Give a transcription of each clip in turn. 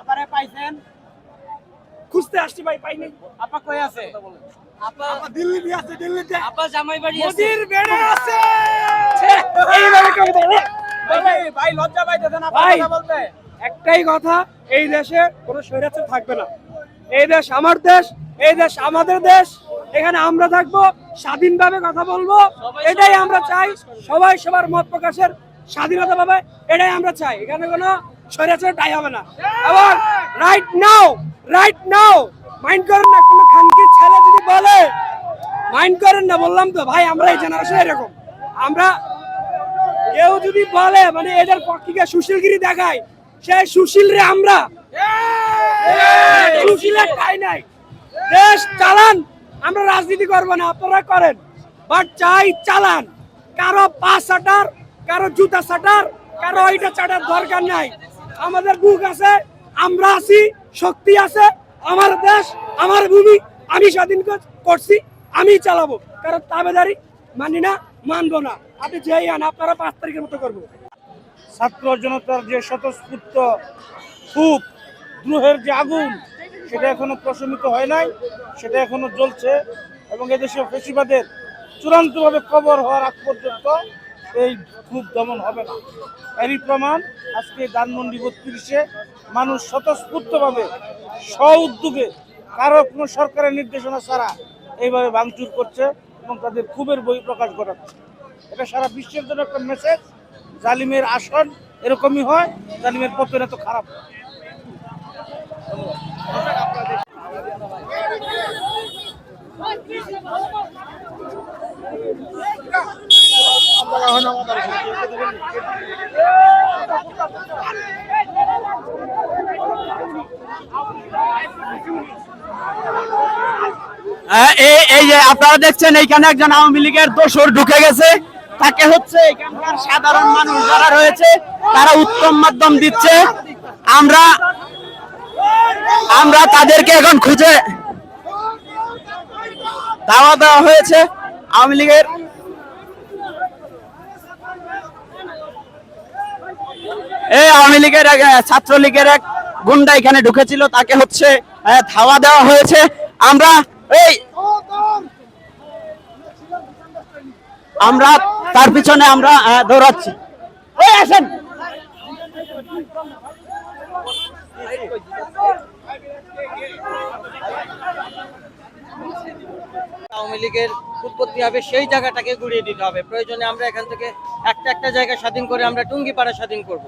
আপারে পাইছেন? খুঁজতে আসছি ভাই পাইনি। আপা কই আছে? আপা দিল্লি আছে দিল্লিতে। আপা জামাই বাড়ি আছে। মোদির বেড়ে আছে। এইভাবে কেউ বলে। ভাই ভাই লজ্জা পাইতেছেন আপা কথা বলতে। একটাই কথা এই দেশে কোনো স্বৈরাচার থাকবে না। এই দেশ আমার দেশ এই দেশ আমাদের দেশ। এখানে আমরা থাকব স্বাধীনভাবে কথা বলব। এটাই আমরা চাই। সবাই সবার মত প্রকাশের স্বাধীনতা পাবে এটাই আমরা চাই। এখানে কোনো টাই হবে না। এবং right now right now mind করেন না কোনো খানকি ছেলে যদি বলে মাইন্ড করেন না বললাম তো ভাই আমরা এই জেনারেশন এরকম। আমরা কেউ যদি বলে মানে এদের পক্ষে সুশীলগিরি দেখায় সেই সুশীল রে আমরা সুশীলের ঠাই নাই। দেশ চালান আমরা রাজনীতি করব না আপনারা করেন। বাট চাই চালান। কারও পা সাটার কারও জুতা সাটার কারও ওইটা চাটার দরকার নাই। আমাদের বুক আছে, আমরা আছি, শক্তি আছে, আমার দেশ, আমার ভূমি, আমি স্বাধীন করছি, আমি চালাবো। কারণ তাবেদারি মানি না, মানবো না। আপনি যেই আন, আপনারা পাঁচ তারিখের মতো করব। ছাত্র জনতার যে স্বতঃস্ফূর্ত খুব, দ্রোহের যে আগুন, সেটা এখনও প্রশমিত হয় নাই, সেটা এখনও জ্বলছে এবং এদেশে ফেসিবাদের চূড়ান্তভাবে কবর হওয়ার আগ পর্যন্ত এই খুব দমন হবে না। এরই প্রমাণ, আজকে ধানমন্ডি বত্রিশে মানুষ স্বতঃস্ফূর্তভাবে স্ব উদ্যোগে কারও কোনো সরকারের নির্দেশনা ছাড়া এইভাবে ভাঙচুর করছে এবং তাদের ক্ষোভের বই প্রকাশ ঘটাচ্ছে। এটা সারা বিশ্বের জন্য একটা মেসেজ জালিমের আসন এরকমই হয়, জালিমের পতন এত খারাপ। হয়। এই যে আপনারা দেখছেন, এইখানে একজন আওয়ামী লীগের দোসর ঢুকে গেছে। তাকে হচ্ছে এখানকার সাধারণ মানুষ যারা রয়েছে, তারা উত্তম মাধ্যম দিচ্ছে। আমরা আমরা তাদেরকে এখন খুঁজে দাওয়া দেওয়া হয়েছে আওয়ামী লীগের আওয়ামী লীগের এক, ছাত্রলীগের এক গুন্ডা এখানে ঢুকেছিল তাকে হচ্ছে ধাওয়া দেওয়া হয়েছে। আমরা এই আমরা তার পিছনে আমরা দৌড়াচ্ছি। আওয়ামী লীগের উৎপত্তি হবে সেই জায়গাটাকে গুড়িয়ে দিতে হবে। প্রয়োজনে আমরা এখান থেকে একটা একটা জায়গা স্বাধীন করে আমরা টুঙ্গিপাড়া স্বাধীন করব।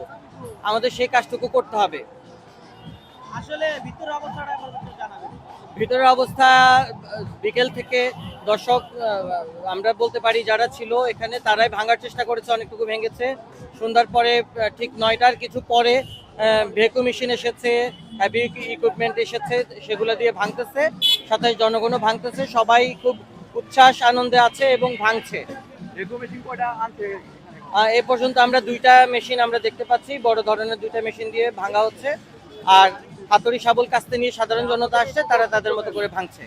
আমাদের সেই কাজটুকু করতে হবে। আসলে ভিতরের অবস্থাটা ভিতরের অবস্থা বিকেল থেকে দর্শক আমরা বলতে পারি যারা ছিল এখানে তারাই ভাঙার চেষ্টা করেছে অনেকটুকু ভেঙেছে। সন্ধ্যার পরে ঠিক নয়টার কিছু পরে ভেকু মেশিন এসেছে হ্যাভি ইকুইপমেন্ট এসেছে সেগুলো দিয়ে ভাঙতেছে সাথে জনগণও ভাঙতেছে সবাই খুব উচ্ছ্বাস আনন্দে আছে এবং ভাঙছে। আহ, এ পর্যন্ত আমরা দুইটা মেশিন আমরা দেখতে পাচ্ছি। বড় ধরনের দুইটা মেশিন দিয়ে ভাঙা হচ্ছে। আর হাতুড়ি শাবল কাস্তে নিয়ে সাধারণ জনতা আসছে তারা তাদের মতো করে ভাঙছে।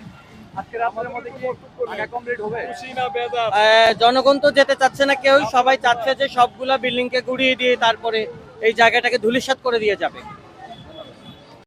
আহ, জনগণ তো যেতে চাচ্ছে না কেউ সবাই চাচ্ছে যে সবগুলা বিল্ডিং কে গুড়িয়ে দিয়ে তারপরে এই জায়গাটাকে ধুলিসাৎ করে দিয়ে যাবে।